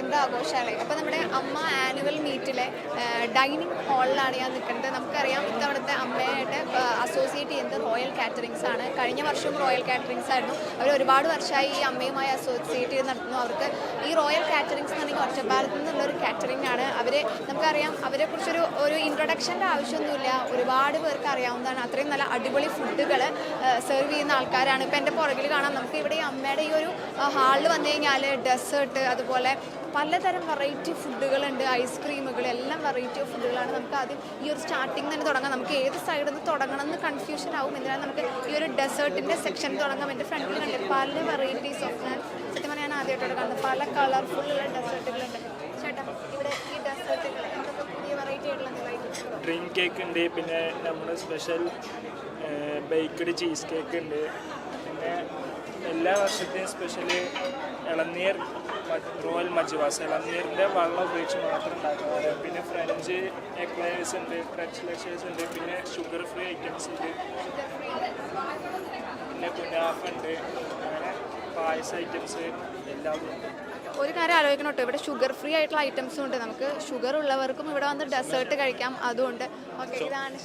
എന്താ ആഘോഷമാണ് അപ്പോൾ നമ്മുടെ അമ്മ ആനുവൽ മീറ്റിലെ ഡൈനിങ് ഹാളിലാണ് ഞാൻ നിൽക്കുന്നത്. നമുക്കറിയാം ഇത്തവണത്തെ അമ്മയായിട്ട് അസോസിയേറ്റ് ചെയ്യുന്നത് റോയൽ കാറ്ററിങ്സ് ആണ്. കഴിഞ്ഞ വർഷവും റോയൽ കാറ്ററിങ്സ് ആയിരുന്നു. അവർ ഒരുപാട് വർഷമായി ഈ അമ്മയുമായി അസോസിയേറ്റ് ചെയ്ത് നടത്തുന്നു. അവർക്ക് ഈ റോയൽ കാറ്ററിങ്സ് എന്ന് പറഞ്ഞാൽ ഒറ്റപ്പാലത്ത് നിന്നുള്ള ഒരു കാറ്ററിംഗ് ആണ്. അവർ നമുക്കറിയാം അവരെ കുറിച്ചൊരു ഒരു ഇൻട്രൊഡക്ഷന്റെ ആവശ്യമൊന്നുമില്ല. ഒരുപാട് പേർക്ക് അറിയാവുന്നതാണ്. അത്രയും നല്ല അടിപൊളി ഫുഡുകൾ സെർവ് ചെയ്യുന്ന ആൾക്കാരാണ്. ഇപ്പം എന്റെ പുറകിൽ കാണാം. നമുക്ക് ഇവിടെ ഈ അമ്മയുടെ ഈ ഒരു ഹാളിൽ വന്നു കഴിഞ്ഞാൽ ഡെസേർട്ട് അതുപോലെ പലതരം വെറൈറ്റി ഫുഡുകളുണ്ട് ഐസ്ക്രീമുകൾ എല്ലാം വെറൈറ്റി ഓഫ് ഫുഡുകളാണ് നമുക്ക് ആദ്യം ഈ ഒരു സ്റ്റാർട്ടിങ് തന്നെ തുടങ്ങാം. നമുക്ക് ഏത് സൈഡിൽ നിന്ന് തുടങ്ങണം എന്ന് കൺഫ്യൂഷൻ ആവും. എന്തിനാണ് നമുക്ക് ഈ ഒരു ഡെസേർട്ടിന്റെ സെക്ഷൻ തുടങ്ങാം. എന്റെ ഫ്രണ്ടിൽ കണ്ട് പല വെറൈറ്റീസ് ഓഫ് ഞാൻ സത്യം പറഞ്ഞാൽ ഞാൻ ആദ്യമായിട്ടാണ് കാണുന്നത്. പല കളർഫുള്ളുള്ള ഡെസേർട്ടുകളുണ്ട് ചേട്ടാ ഇവിടെ ഈ ഡെസേർട്ടുകൾ എന്തൊക്കെ പുതിയ വെറൈറ്റി ആയിട്ടുള്ള ഡ്രീം കേക്ക് ഉണ്ട്. പിന്നെ നമ്മുടെ സ്പെഷ്യൽ ബേക്ക്ഡ് ചീസ് കേക്ക് ഉണ്ട്. പിന്നെ എല്ലാ വർഷത്തെയും സ്പെഷ്യൽ ഇളനീർ റോയൽ മജുവാസ്. ഇളനീരിന്റെ വെള്ളം ഉപയോഗിച്ച് മാത്രം ഉണ്ടാക്കുന്നത് പിന്നെ ഫ്രഞ്ച് എക്ലയേഴ്സ് ഉണ്ട് ഫ്രഞ്ച് ലക്ഷേഴ്സ് ഉണ്ട് പിന്നെ ഷുഗർ ഫ്രീ ഐറ്റംസ് ഉണ്ട്. പിന്നെ കുനാഫ ഉണ്ട് പായസ ഐറ്റംസ് എല്ലാം ഒരു കാര്യം ആലോചിക്കണം കേട്ടോ. ഇവിടെ ഷുഗർ ഫ്രീ ആയിട്ടുള്ള ഐറ്റംസും ഉണ്ട്. നമുക്ക് ഷുഗർ ഉള്ളവർക്കും ഇവിടെ വന്ന് ഡെസേർട്ട് കഴിക്കാം. അതുകൊണ്ട് ഓക്കെ ഇതാണ്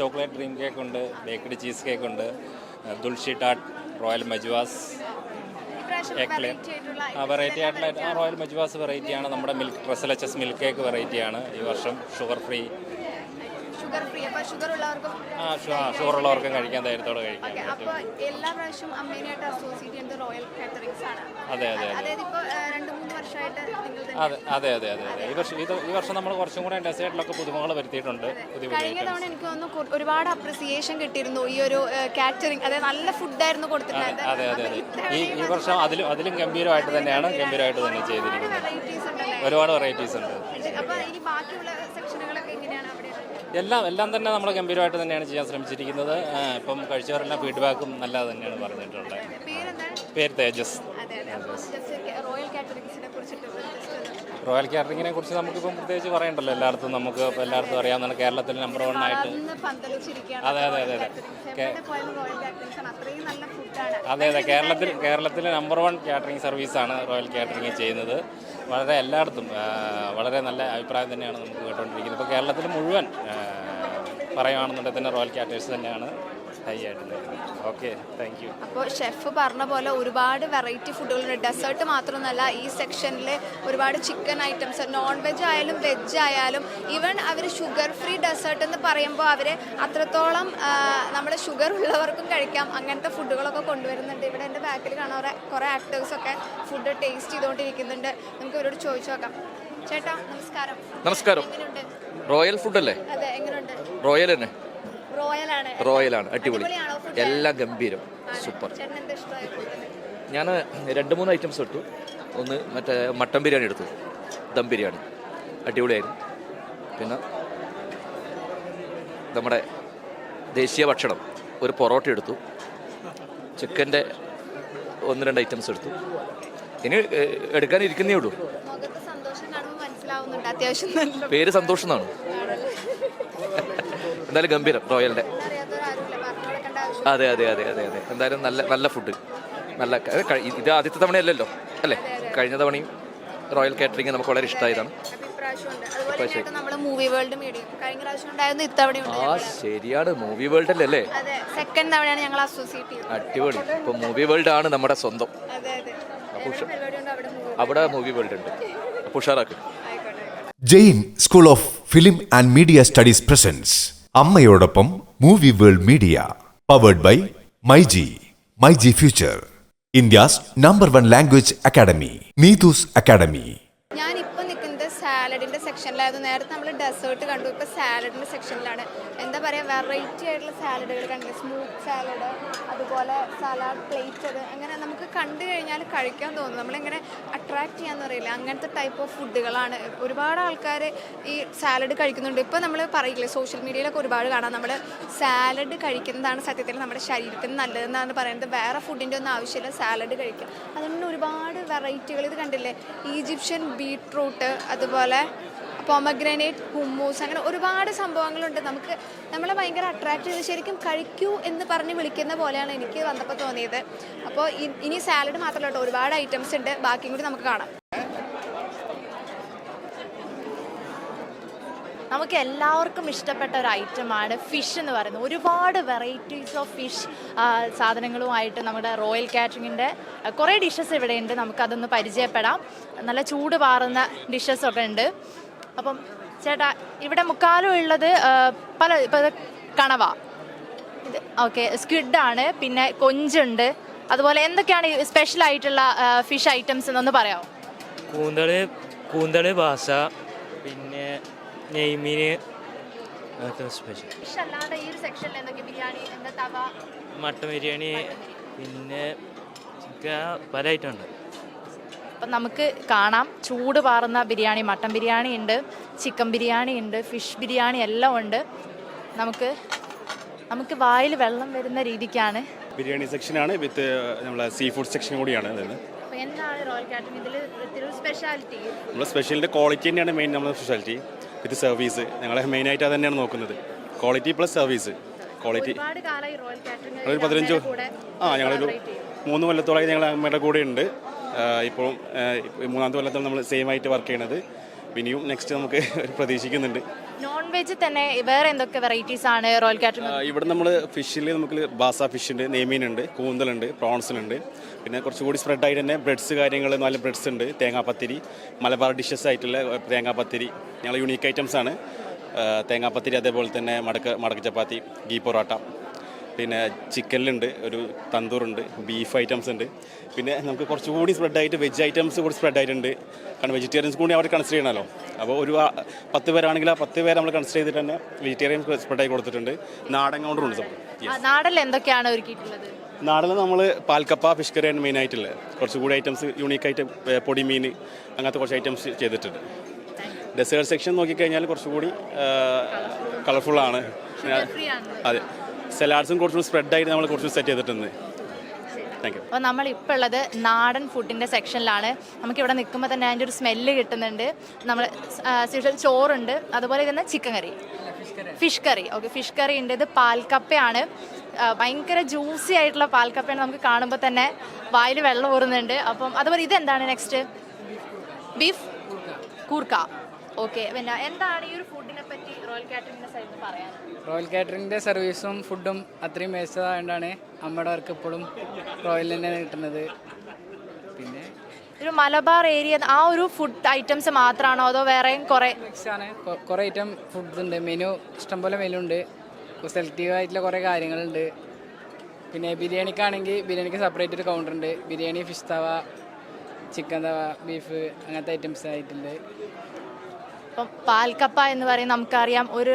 ചോക്ലേറ്റ് ഡ്രീം കേക്ക് ഉണ്ട് ബേക്കറി ചീസ് കേക്ക് ഉണ്ട് ദുൽഷി ടാട്ട് റോയൽ മജുവാസ് വെറൈറ്റി ആയിട്ടുള്ള റോയൽ മജുവാസ് വെറൈറ്റിയാണ് നമ്മുടെ മിൽക്ക് റെസലച്ചസ് മിൽക്ക് കേക്ക് വെറൈറ്റിയാണ് ഈ വർഷം. Sugar free sugar free sugar ഉള്ളവർക്കും ഷുഗർ ഉള്ളവർക്കും കഴിക്കാൻ ധൈര്യത്തോടെ കഴിക്കാം. അപ്പൊ എല്ലാ പ്രാവശ്യം അമ്മേനായിട്ട് അസോസിയേറ്റ് ചെയ്യുന്നത് റോയൽ കാറ്ററിങ്സ് ആണ്. അതെ അതെ അതായത് ഇപ്പോൾ രണ്ട് മൂന്ന് വർഷമായിട്ട് അതെ അതെ അതെ അതെ അതെ. ഈ വർഷം ഇത് ഈ വർഷം നമ്മൾ കുറച്ചും കൂടെ ഡെസേർട്ടിലൊക്കെ പുതുമകൾ വരുത്തിയിട്ടുണ്ട്. കഴിഞ്ഞ തവണ എനിക്ക് തോന്നുന്നു ഒരുപാട് അപ്രിസിയേഷൻ കിട്ടിയിരുന്നു ഈ ഒരു കാറ്ററിംഗ് അതായത് നല്ല ഫുഡായിരുന്നു കൊടുത്തിട്ടുണ്ടായത് അതെ അതെ അതെ ഈ ഈ വർഷം അതിലും അതിലും ഗംഭീരമായിട്ട് തന്നെയാണ് ഗംഭീരമായിട്ട് തന്നെ ചെയ്തിരിക്കുന്നത്. ഒരുപാട് വെറൈറ്റീസ് ഉണ്ട്. അപ്പോൾ ഇനി ബാക്കിയുള്ള സെക്ഷനുകളൊക്കെ എങ്ങനെയാണ് എല്ലാം എല്ലാം തന്നെ നമ്മൾ ഗംഭീരമായിട്ട് തന്നെയാണ് ചെയ്യാൻ ശ്രമിച്ചിരിക്കുന്നത്. ഇപ്പം കഴിച്ചവരെല്ലാം ഫീഡ്ബാക്കും നല്ലത് തന്നെയാണ് പറഞ്ഞിട്ടുള്ളത്. പേര് തേജസ്. റോയൽ കാറ്ററിങ്ങിനെ കുറിച്ച് നമുക്കിപ്പം പ്രത്യേകിച്ച് പറയണ്ടല്ലോ എല്ലായിടത്തും. നമുക്ക് ഇപ്പോൾ എല്ലായിടത്തും അറിയാവുന്നതാണ് കേരളത്തിൽ നമ്പർ വൺ ആയിട്ട്. അതെ അതെ അതെ അതെ. അതെ അതെ. കേരളത്തിൽ കേരളത്തിലെ നമ്പർ വൺ കാറ്ററിംഗ് സർവീസാണ് റോയൽ കാറ്ററിംഗ് ചെയ്യുന്നത്. വളരെ എല്ലായിടത്തും വളരെ നല്ല അഭിപ്രായം തന്നെയാണ് നമുക്ക് കേട്ടുകൊണ്ടിരിക്കുന്നത് ഇപ്പോൾ കേരളത്തിൽ മുഴുവൻ പറയുകയാണെന്നുണ്ടെങ്കിൽ തന്നെ റോയൽ കാറ്റേഴ്സ് തന്നെയാണ് ഹൈ ആയിട്ട് നിൽക്കുന്നത് ഓക്കെ താങ്ക് യു അപ്പോൾ ഷെഫ് പറഞ്ഞ പോലെ ഒരുപാട് വെറൈറ്റി ഫുഡുകളുണ്ട് ഡെസേർട്ട് മാത്രമൊന്നുമല്ല ഈ സെക്ഷനിൽ ഒരുപാട് ചിക്കൻ ഐറ്റംസ് നോൺ വെജ് ആയാലും വെജ് ആയാലും ഈവൻ അവർ ഷുഗർ ഫ്രീ ഡെസേർട്ട് എന്ന് പറയുമ്പോൾ അവർ അത്രത്തോളം നമ്മൾ ഷുഗർ ഉള്ളവർക്കും കഴിക്കാം. അങ്ങനത്തെ ഫുഡുകളൊക്കെ കൊണ്ടുവരുന്നുണ്ട്. ഇവിടെ എന്റെ ബാക്കിൽ കാണാൻ കുറേ കുറേ ആക്ടേഴ്സൊക്കെ ഫുഡ് ടേസ്റ്റ് ചെയ്തുകൊണ്ടിരിക്കുന്നുണ്ട്. നമുക്ക് ഇവരോട് ചോദിച്ചു നോക്കാം. ചേട്ടാ നമസ്കാരം. നമസ്കാരം. റോയൽ ഫുഡ് അല്ലേ? അതെ എങ്ങനെയുണ്ട് റോയൽ തന്നെ? റോയലാണ് റോയലാണ് അടിപൊളി. എല്ലാം ഗംഭീരം. സൂപ്പർ. ഞാൻ രണ്ട് മൂന്ന് ഐറ്റംസ് എടുത്തു ഒന്ന് മറ്റേ മട്ടൻ ബിരിയാണി എടുത്തു. ദം ബിരിയാണി. അടിപൊളിയായിരുന്നു. പിന്നെ നമ്മുടെ ദേശീയ ഭക്ഷണം. ഒരു പൊറോട്ട എടുത്തു. ചിക്കന്റെ ഒന്ന് രണ്ട് ഐറ്റംസ് എടുത്തു. ഇനി എടുക്കാനിരിക്കുന്നേ ഉള്ളൂ. പേര് സന്തോഷം എന്നാണ്? എന്തായാലും ഗംഭീരം ആവശ്യം അതെ അതെ അതെ അതെ അതെ. എന്തായാലും നല്ല നല്ല ഫുഡ് നല്ല ഇത് ആദ്യത്തെ തവണയല്ലല്ലോ അല്ലേ? കഴിഞ്ഞ തവണയും റോയൽ കാറ്ററിംഗ് നമുക്ക് വളരെ ഇഷ്ടമായതാണ്. ആ ശരിയാണ്. മൂവി വേൾഡ് അല്ലേ അതെ സെക്കൻഡ് തവണയാണ് ഞങ്ങൾ അസോസിയേറ്റ് ചെയ്യുന്നത് അടിപൊളി. ഇപ്പൊ മൂവി വേൾഡ് ആണ് നമ്മുടെ സ്വന്തം. അതെ അതെ. എവിടെ പരിപാടി ഉണ്ട് അവിടെ മൂവി വേൾഡ് ഉണ്ട്. അപ്പൊ ഉഷാറാക്ക്. Jain School of Film and Media Studies presents. അമ്മയോടൊപ്പം Movie World Media powered by myG myG future India's number one language academy Neethu's academy സെക്ഷനിലായിരുന്നു നേരത്തെ നമ്മൾ ഡെസേർട്ട് കണ്ടു. ഇപ്പോൾ സാലഡിന്റെ സെക്ഷനിലാണ്. എന്താ പറയുക വെറൈറ്റി ആയിട്ടുള്ള സാലഡുകൾ കണ്ടു സ്മൂത്ത് സാലഡ് അതുപോലെ സലാഡ് പ്ലേറ്റഡ് അങ്ങനെ നമുക്ക് കണ്ടു കഴിഞ്ഞാൽ കഴിക്കാൻ തോന്നും. നമ്മളിങ്ങനെ അട്രാക്ട് ചെയ്യാന്ന് പറയില്ല. അങ്ങനത്തെ ടൈപ്പ് ഓഫ് ഫുഡുകളാണ് ഒരുപാട് ആൾക്കാർ ഈ സാലഡ് കഴിക്കുന്നുണ്ട്. ഇപ്പോൾ നമ്മൾ പറയില്ലേ സോഷ്യൽ മീഡിയയിലൊക്കെ ഒരുപാട് കാണാം. നമ്മൾ സാലഡ് കഴിക്കുന്നതാണ് സത്യത്തിൽ നമ്മുടെ ശരീരത്തിന് നല്ലതെന്നാണ് പറയുന്നത്. വേറെ ഫുഡിന്റെ ഒന്നും ആവശ്യമില്ല സാലഡ് കഴിക്കുക അതുകൊണ്ട് ഒരുപാട് വെറൈറ്റികൾ ഇത് കണ്ടില്ലേ? ഈജിപ്ഷ്യൻ ബീട്രൂട്ട് അതുപോലെ പോമഗ്രനേറ്റ് ഹുമ്മൂസ് അങ്ങനെ ഒരുപാട് സംഭവങ്ങളുണ്ട്. നമുക്ക് നമ്മളെ ഭയങ്കര അട്രാക്റ്റ് ചെയ്ത് ശരിക്കും കഴിക്കൂ എന്ന് പറഞ്ഞ് വിളിക്കുന്ന പോലെയാണ് എനിക്ക് വന്നപ്പോൾ തോന്നിയത്. അപ്പോൾ ഇനി സാലഡ് മാത്രമല്ല കേട്ടോ ഒരുപാട് ഐറ്റംസ് ഉണ്ട്. ബാക്കിയും കൂടി നമുക്ക് കാണാം. നമുക്ക് എല്ലാവർക്കും ഇഷ്ടപ്പെട്ട ഒരു ഐറ്റമാണ് ഫിഷ് എന്ന് പറയുന്നത്. ഒരുപാട് വെറൈറ്റീസ് ഓഫ് ഫിഷ് സാധനങ്ങളുമായിട്ട് നമ്മുടെ റോയൽ കാറ്ററിങ്ങിന്റെ കുറേ ഡിഷസ് ഇവിടെയുണ്ട്. നമുക്കതൊന്ന് പരിചയപ്പെടാം. നല്ല ചൂട് പാറുന്ന ഡിഷസ് ഒക്കെ ഉണ്ട്. അപ്പം ചേട്ടാ ഇവിടെ മുക്കാലും ഉള്ളത് പല ഇപ്പം കണവ. ഇത് ഓക്കെ സ്ക്വിഡാണ് പിന്നെ കൊഞ്ചുണ്ട്. അതുപോലെ എന്തൊക്കെയാണ് സ്പെഷ്യൽ ആയിട്ടുള്ള ഫിഷ് ഐറ്റംസ് എന്നൊന്ന് പറയാമോ കൂന്തൾ കൂന്തൾ ബാസ പിന്നെ നെയ്മീന് സ്പെഷ്യൽ ഫിഷ് അല്ലാതെ ഈ ഒരു സെക്ഷനിൽ എന്തൊക്കെ ബിരിയാണി എന്താ തവ? മട്ടൻ ബിരിയാണി പിന്നെ പല ഐറ്റം ഉണ്ട്. അപ്പം നമുക്ക് കാണാം. ചൂട് പാറുന്ന ബിരിയാണി മട്ടൻ ബിരിയാണി ഉണ്ട് ചിക്കൻ ബിരിയാണി ഉണ്ട് ഫിഷ് ബിരിയാണി എല്ലാം ഉണ്ട്. നമുക്ക് നമുക്ക് വായിൽ വെള്ളം വരുന്ന രീതിക്കാണ്. ബിരിയാണി സെക്ഷനാണ് വിത്ത് നമ്മളെ സീ ഫുഡ് സെക്ഷൻ കൂടിയാണ് നമ്മൾ സ്പെഷ്യലിന്റെ ക്വാളിറ്റി തന്നെയാണ് മെയിൻ നമ്മുടെ സ്പെഷ്യാലിറ്റി വിത്ത് സർവീസ് ഞങ്ങളെ മെയിനായിട്ട് അത് തന്നെയാണ് നോക്കുന്നത്. ക്വാളിറ്റി പ്ലസ് സർവീസ് ക്വാളിറ്റി ഒരു പതിനഞ്ചോ ആ ഞങ്ങളൊരു മൂന്ന് കൊല്ലത്തോളമായി ഞങ്ങൾ അമ്മയുടെ കൂടെ ഉണ്ട് ഇപ്പോൾ മൂന്നാമത്തെ കൊല്ലത്തിൽ നമ്മൾ സെയിം ആയിട്ട് വർക്ക് ചെയ്യണത്. ഇനിയും നെക്സ്റ്റ് നമുക്ക് പ്രതീക്ഷിക്കുന്നുണ്ട്. നോൺ വെജ് തന്നെ വേറെ എന്തൊക്കെ വെറൈറ്റീസ് ആണ് റോയൽ കാറ്റ് കാറ്ററിംഗ് ഇവിടെ നമ്മൾ ഫിഷിൽ നമുക്ക് ബാസ ഫിഷ് ഉണ്ട് നെയ്മീനുണ്ട് കൂന്തലുണ്ട് പ്രോൺസിലുണ്ട് പിന്നെ കുറച്ചുകൂടി സ്പ്രെഡ് ആയിട്ട് തന്നെ ബ്രെഡ്സ് കാര്യങ്ങൾ നല്ല ബ്രെഡ്സ് ഉണ്ട് തേങ്ങാപ്പത്തിരി മലബാർ ഡിഷസ് ആയിട്ടുള്ള തേങ്ങാപ്പത്തിരി. ഞങ്ങൾ യുണീക്ക് ഐറ്റംസ് ആണ്. തേങ്ങാപ്പത്തിരി അതേപോലെ തന്നെ മടക്ക മടക്ക ചപ്പാത്തി ഗീ പൊറോട്ട. പിന്നെ ചിക്കനിലുണ്ട് ഒരു തന്തൂറുണ്ട് ബീഫ് ഐറ്റംസ് ഉണ്ട്. പിന്നെ നമുക്ക് കുറച്ചുകൂടി സ്പ്രെഡ് ആയിട്ട് വെജ് ഐറ്റംസ് കൂടി സ്പ്രെഡ് ആയിട്ടുണ്ട്. കാരണം വെജിറ്റേറിയൻസ് കൂടി അവർ കൺസിഡർ ചെയ്യണമല്ലോ അപ്പോൾ ഒരു പത്ത് പേരാണെങ്കിൽ ആ പത്ത് പേര് നമ്മൾ കൺസിഡർ ചെയ്തിട്ട് തന്നെ വെജിറ്റേറിയൻ സ്പ്രെഡ് ആയി കൊടുത്തിട്ടുണ്ട്. നാടൻ കൗണ്ടറുണ്ട്. നാടനിൽ എന്തൊക്കെയാണ് ഒരുക്കിയിട്ടുള്ളത്? നാടൻ നമ്മൾ പാൽക്കപ്പ ഫിഷ് കറിയാണ് മെയിൻ ആയിട്ടുള്ളത്. കുറച്ചുകൂടി ഐറ്റംസ് യൂണീക്ക് ആയിട്ട് പൊടി പൊടിമീൻ അങ്ങനത്തെ കുറച്ച് ഐറ്റംസ് ചെയ്തിട്ടുണ്ട്. ഡെസേർട്ട് സെക്ഷൻ നോക്കിക്കഴിഞ്ഞാൽ കുറച്ചുകൂടി കളർഫുള്ളാണ് അതെ. സലാഡ്സും കുറച്ചും സ്പ്രെഡ് ആയിട്ട് നമ്മൾ കുറച്ചും സെറ്റ് ചെയ്തിട്ടുണ്ട്. അപ്പോൾ നമ്മൾ ഇപ്പോൾ ഉള്ളത് നാടൻ ഫുഡിന്റെ സെക്ഷനിലാണ് നമുക്കിവിടെ നിൽക്കുമ്പോൾ തന്നെ അതിന്റെ ഒരു സ്മെല്ല് കിട്ടുന്നുണ്ട്. നമ്മൾ സ്പെഷ്യൽ ചോറുണ്ട്. അതുപോലെ തന്നെ chicken curry fish curry okay fish curry ഉണ്ട്. ഇത് പാൽക്കപ്പയാണ് ഭയങ്കര ജ്യൂസി ആയിട്ടുള്ള പാൽക്കപ്പയാണ് നമുക്ക് കാണുമ്പോൾ തന്നെ വായിൽ വെള്ളം ഊറുന്നുണ്ട്. അപ്പം അതുപോലെ ഇതെന്താണ് നെക്സ്റ്റ് ബീഫ് കൂർക്ക. ഓക്കെ പിന്നെ എന്താണ് ഈ ഒരു ഫുഡിനെ പറ്റി റോയൽ കാറ്ററിംഗിന്റെ സൈഡിൽ പറയാൻ റോയൽ കാറ്ററിംഗിന്റെ സർവീസും ഫുഡും അത്രയും മേച്ചതായതുകൊണ്ടാണ് അമ്മയുടെ വർക്ക് എപ്പോഴും റോയൽ തന്നെയാണ് കിട്ടുന്നത്. പിന്നെ ഒരു മലബാർ ഏരിയ ആ ഒരു ഫുഡ് ഐറ്റംസ് മാത്രമാണോ അതോ വേറെയും കുറേ? ആണ്. കുറേ ഐറ്റം ഫുഡ് ഉണ്ട്. മെനു ഇഷ്ടംപോലെ മെനു ഉണ്ട്. സെലക്റ്റീവ് ആയിട്ടുള്ള കുറേ കാര്യങ്ങളുണ്ട്. പിന്നെ ബിരിയാണിക്കാണെങ്കിൽ ബിരിയാണിക്ക് സെപ്പറേറ്റ് ഒരു കൗണ്ടർ ഉണ്ട്. Biryani fish tawa chicken tawa beef അങ്ങനത്തെ ഐറ്റംസ് ആയിട്ടുണ്ട്. ഇപ്പം പാൽക്കപ്പ എന്ന് പറയുന്നത് നമുക്കറിയാം. ഒരു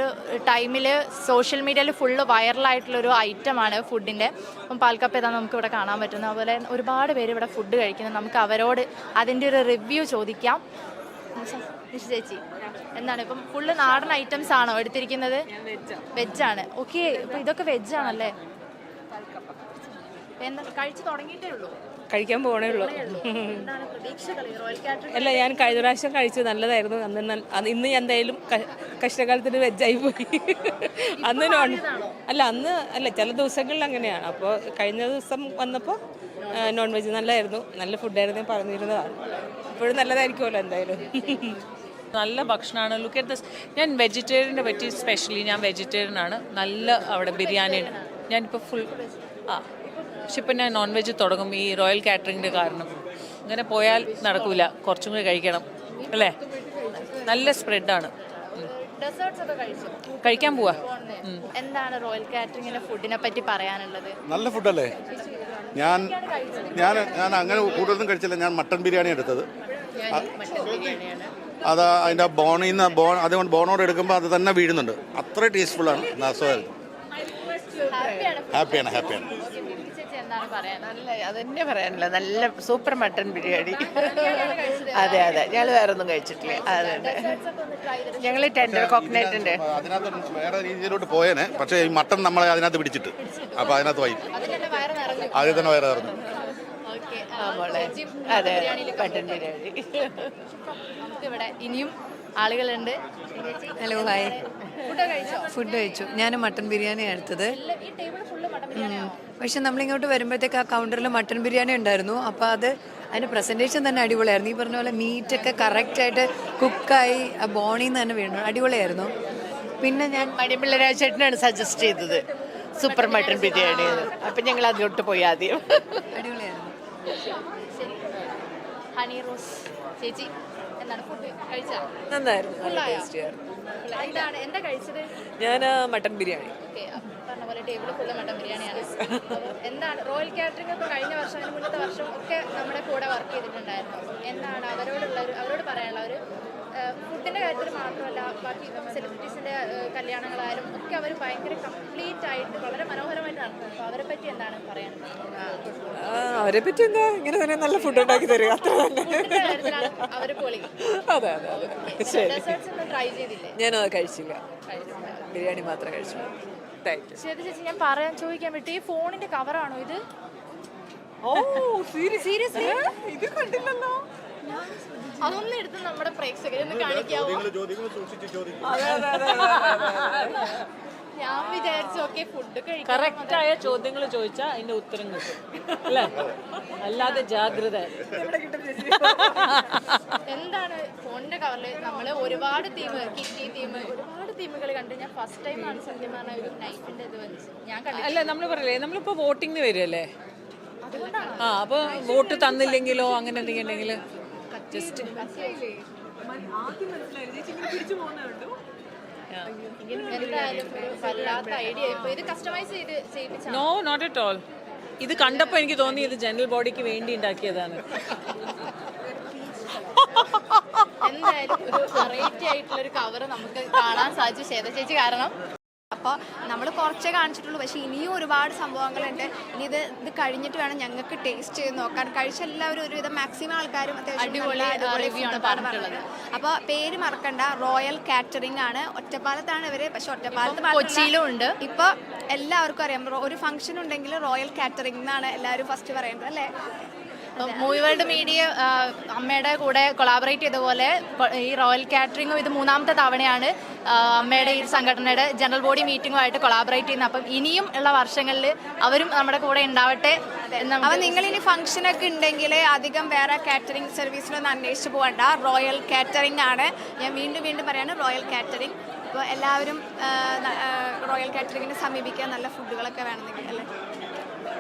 ടൈമിൽ സോഷ്യൽ മീഡിയയിൽ ഫുള്ള് വൈറലായിട്ടുള്ളൊരു ഐറ്റമാണ് ഫുഡിന്റെ അപ്പം പാൽക്കപ്പ ഏതാണ് നമുക്ക് ഇവിടെ കാണാൻ പറ്റുന്നത്. അതുപോലെ ഒരുപാട് പേര് ഇവിടെ ഫുഡ് കഴിക്കുന്നത് നമുക്ക് അവരോട് അതിന്റെ ഒരു റിവ്യൂ ചോദിക്കാം. നിഷ ചേച്ചി എന്താണ് ഇപ്പം ഫുള്ള് നാടൻ ഐറ്റംസ് ആണോ എടുത്തിരിക്കുന്നത്? വെജാണ്. ഓക്കെ ഇപ്പം ഇതൊക്കെ വെജാണല്ലേ എന്താ കഴിച്ചു തുടങ്ങിയിട്ടേ ഉള്ളൂ. കഴിക്കാൻ പോകണേ ഉള്ളൂ. അല്ല ഞാൻ കഴിഞ്ഞ പ്രാവശ്യം കഴിച്ചു നല്ലതായിരുന്നു. അന്ന് ഇന്ന് ഞാൻ എന്തായാലും കഷ്ടകാലത്തിന് വെജായി പോയി. അന്ന് നോൺ അല്ല അന്ന് അല്ല ചില ദിവസങ്ങളിൽ അങ്ങനെയാണ്. അപ്പോൾ കഴിഞ്ഞ ദിവസം വന്നപ്പോൾ നോൺ വെജ് നല്ലതായിരുന്നു നല്ല ഫുഡായിരുന്നു പറഞ്ഞിരുന്നതാണ്. ഇപ്പോഴും നല്ലതായിരിക്കുമല്ലോ എന്തായാലും. നല്ല ഭക്ഷണമാണ്. ലുക്ക് അറ്റ് ദസ് ഞാൻ വെജിറ്റേറിയനെ പറ്റി സ്പെഷ്യലി ഞാൻ വെജിറ്റേറിയൻ ആണ്. നല്ല അവിടെ ബിരിയാണി ഞാനിപ്പോൾ ഫുൾ ആ. പക്ഷെ ഇപ്പം ഞാൻ നോൺ വെജ് തുടങ്ങും. ഈ റോയൽ കാറ്ററിങ്ങിന്റെ കാരണം. അങ്ങനെ പോയാൽ നടക്കില്ല കുറച്ചും കൂടി കഴിക്കണം. അല്ലേ? നല്ല സ്പ്രെഡാണ് ഡെസേർട്സ് ഒക്കെ കഴിച്ചു? കഴിക്കാൻ പോവാ. എന്താണ് റോയൽ കാറ്ററിംഗിന്റെ ഫുഡിനെ പറ്റി പറയാനുള്ളത്? നല്ല ഫുഡല്ലേ ഞാൻ ഞാൻ ഞാൻ അങ്ങനെ കൂടുതലൊന്നും കഴിച്ചില്ല. ഞാൻ മട്ടൺ ബിരിയാണി എടുത്തത്. അത് അതിന്റെ ബോണിൽ നിന്ന് ബോൺ അതുകൊണ്ട് ബോണോട് എടുക്കുമ്പോൾ അത് തന്നെ വീഴുന്നുണ്ട്. അത്ര ടേസ്റ്റ്ഫുള്ളാണ് ഹാപ്പിയാണ് ഹാപ്പിയാണ് ഹാപ്പിയാണ് എന്താണ് പറയാൻ നല്ല അതന്നെ പറയാനില്ല നല്ല സൂപ്പർ മട്ടൺ ബിരിയാണി. അതെ അതെ. ഞങ്ങൾ വേറെ ഒന്നും കഴിച്ചിട്ടില്ല. അതെ അതെ. ഞങ്ങൾ ടെൻഡർ കോക്കനട്ടിന്റെ അതിനകത്ത് വേറെ രീതിയിലോട്ട് പോയേനെ. പക്ഷേ ഈ മട്ടൺ നമ്മളെ അതിനകത്ത് പിടിച്ചിട്ട്. അപ്പൊ അതിനകത്ത് വൈ അതിൽ ആദ്യം തന്നെ വയറ് നിറഞ്ഞു. അതെ മട്ടൺ ബിരിയാണി. ഇനിയും ആളുകളുണ്ട്. ഹലോ ഹായ് ഫുഡ് കഴിച്ചോ? ഫുഡ് കഴിച്ചു. ഞാൻ മട്ടൺ ബിരിയാണി എടുത്തത്. ഈ ടേബിൾ ഫുള്ള് മട്ടൻ ബിരിയാണിയാണോ? പക്ഷെ നമ്മളിങ്ങോട്ട് വരുമ്പോഴത്തേക്ക് ആ കൗണ്ടറിൽ മട്ടൺ ബിരിയാണി ഉണ്ടായിരുന്നു. അപ്പോൾ അത് അതിന്റെ പ്രസന്റേഷൻ തന്നെ അടിപൊളിയായിരുന്നു. ഈ പറഞ്ഞ പോലെ മീറ്റൊക്കെ കറക്റ്റായിട്ട് കുക്കായി ആ ബോണിൽ നിന്ന് തന്നെ വീണു. അടിപൊളിയായിരുന്നു. പിന്നെ ഞാൻ മണിപ്പിള്ള രാജേട്ടനാണ് സജസ്റ്റ് ചെയ്തത്. Super mutton biryani. അപ്പം ഞങ്ങൾ അതിലോട്ട് പോയി ആദ്യം. അടിപൊളിയായിരുന്നു. ഹണി റോസ് ചേച്ചി. എന്താണ് ഫുഡ് കഴിച്ചാ? നന്നായിരുന്നു നല്ല? ടേസ്റ്റി ആയിരുന്നു. എന്താണ്? എന്താ കഴിച്ചത്? ഞാൻ മട്ടൻ ബിരിയാണി. ഓക്കെ പറഞ്ഞ പോലെ ടേബിൾ ഫുള്ള് മട്ടൻ ബിരിയാണിയാണ്. എന്താണ്? റോയൽ കാറ്ററിംഗ് ഇപ്പോൾ കഴിഞ്ഞ വർഷം അതിന് മുന്നത്തെ വർഷം ഒക്കെ നമ്മുടെ കൂടെ വർക്ക് ചെയ്തിട്ടുണ്ടായിരുന്നു. എന്താണ് അവരോടുള്ള ഒരു അവരോട് പറയാനുള്ള ഒരു ഫുഡിന്റെ കാര്യത്തിൽ മാത്രമല്ല ബാക്കി സെലിബ്രിറ്റീസിന്റെ കല്യാണങ്ങളായാലും ഒക്കെ അവർ ഭയങ്കര കംപ്ലീറ്റ് ആയിട്ട് വളരെ മനോഹരമായിട്ട് നടത്തുന്നു. അപ്പോൾ അവരെ പറ്റി എന്താണ് പറയാനുള്ളത്? അവരെ പറ്റി എന്താ? ഇങ്ങനെ തന്നെ നല്ല ഫുഡ് ഉണ്ടാക്കി തരിക അത്ര തന്നെ. പൊളി അതെ അതെ അതെ. ശരി. ഡെസേർട്സ് ഒന്നും ട്രൈ ചെയ്തില്ലേ? ഞാനത് കഴിച്ചില്ല. ബിരിയാണി മാത്രമേ കഴിച്ചു ശരി ചേച്ചി ഞാൻ പറയാൻ ചോദിക്കാൻ വിട്ടു ഈ ഫോണിന്റെ കവറാണോ ഇത്? ഓ സീരിയസ് സീരിയസ്ലി ഇത് കണ്ടില്ലല്ലോ. അതൊന്നും എടുത്ത് നമ്മുടെ പ്രേക്ഷകരൊന്ന് കാണിക്കാവോ? അതെ അതെ അതെ ഞാൻ വിചാരിച്ചു ഓക്കെ ഫുഡ് കഴിക്കാൻ കറക്റ്റായ ചോദ്യങ്ങൾ ചോദിച്ചാ അതിന്റെ ഉത്തരം കിട്ടും. അല്ലേ? അല്ലാതെ ജാഗ്രത. എന്താണ് ഫോണിന്റെ കവറിൽ നമ്മൾ ഒരുപാട് തീം കിറ്റി തീം ഒരുപാട് തീമുകൾ കണ്ടു ഞാൻ ഫസ്റ്റ് ടൈം ആണ് സത്യം പറഞ്ഞ ഒരു നൈഫിന്റെ ഇത് വന്നത് ഞാൻ കണ്ടില്ല അല്ല നമ്മൾ പറയല്ലേ നമ്മളിപ്പോ വോട്ടിങ്ങിന് വരുമല്ലേ ആ അപ്പൊ വോട്ട് തന്നില്ലെങ്കിലോ അങ്ങനെ എന്തെങ്കിലും ഉണ്ടെങ്കിൽ just no not at all ഇത് കണ്ടപ്പോൾ എനിക്ക് തോന്നി ഇത് ജനറൽ ബോഡിക്ക് വേണ്ടി ഉണ്ടാക്കിയതാണ്. എന്തായാലും ഒരു വെറൈറ്റി ആയിട്ടുള്ള ഒരു കവർ നമുക്ക് കാണാൻ സാധിച്ചു. ശ്വേത ചേച്ചി കാരണം? അപ്പോൾ നമ്മൾ കുറച്ചേ കാണിച്ചിട്ടുള്ളൂ. പക്ഷേ ഇനിയും ഒരുപാട് സംഭവങ്ങളുണ്ട്. ഇനി ഇത് ഇത് കഴിഞ്ഞിട്ട് വേണം ഞങ്ങൾക്ക് ടേസ്റ്റ് ചെയ്ത് നോക്കാൻ. കഴിച്ച എല്ലാവരും ഒരുവിധം മാക്സിമം ആൾക്കാരും അത്യാവശ്യം അപ്പോൾ പേര് മറക്കണ്ട. റോയൽ കാറ്ററിംഗ് ആണ്. ഒറ്റപ്പാലത്താണ് ഇവർ. പക്ഷെ ഒറ്റപ്പാലത്ത് കൊച്ചിയിലും ഉണ്ട്. ഇപ്പോൾ എല്ലാവർക്കും അറിയാം. ഒരു ഫംഗ്ഷൻ ഉണ്ടെങ്കിൽ റോയൽ കാറ്ററിംഗ് എന്നാണ് എല്ലാവരും ഫസ്റ്റ് പറയുന്നത് അല്ലേ? മൂവി വേൾഡ് മീഡിയ അമ്മയുടെ കൂടെ കൊളാബറേറ്റ് ചെയ്ത പോലെ ഈ റോയൽ കാറ്ററിംഗും ഇത് മൂന്നാമത്തെ തവണയാണ് അമ്മയുടെ ഈ സംഘടനയുടെ ജനറൽ ബോഡി മീറ്റിംഗുമായിട്ട് കൊളാബറേറ്റ് ചെയ്യുന്നത്. അപ്പം ഇനിയും ഉള്ള വർഷങ്ങളിൽ അവരും നമ്മുടെ കൂടെ ഉണ്ടാവട്ടെ അപ്പൊ നിങ്ങൾ ഇനി ഫംഗ്ഷൻ ഒക്കെ ഉണ്ടെങ്കിൽ അധികം വേറെ കാറ്ററിംഗ് സർവീസിലൊന്നും അന്വേഷിച്ച് പോകണ്ട റോയൽ കാറ്ററിംഗ് ആണ്. ഞാൻ വീണ്ടും വീണ്ടും പറയാണ് റോയൽ കാറ്ററിംഗ് അപ്പോൾ എല്ലാവരും റോയൽ കാറ്ററിങ്ങിനെ സമീപിക്കാൻ നല്ല ഫുഡുകളൊക്കെ വേണമെന്നുണ്ടെങ്കിൽ അല്ലേ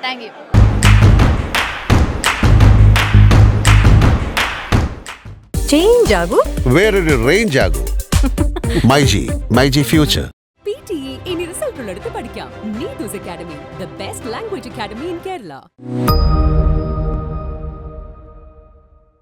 താങ്ക് യു ചേഞ്ച് ആകൂ വേറൊരു റേഞ്ച് ആകും myG myG future P T E ഇനി റിസൾട്ട് ഉള്ളിടത്ത് പഠിക്കാം. Neethu's academy the best language academy in Kerala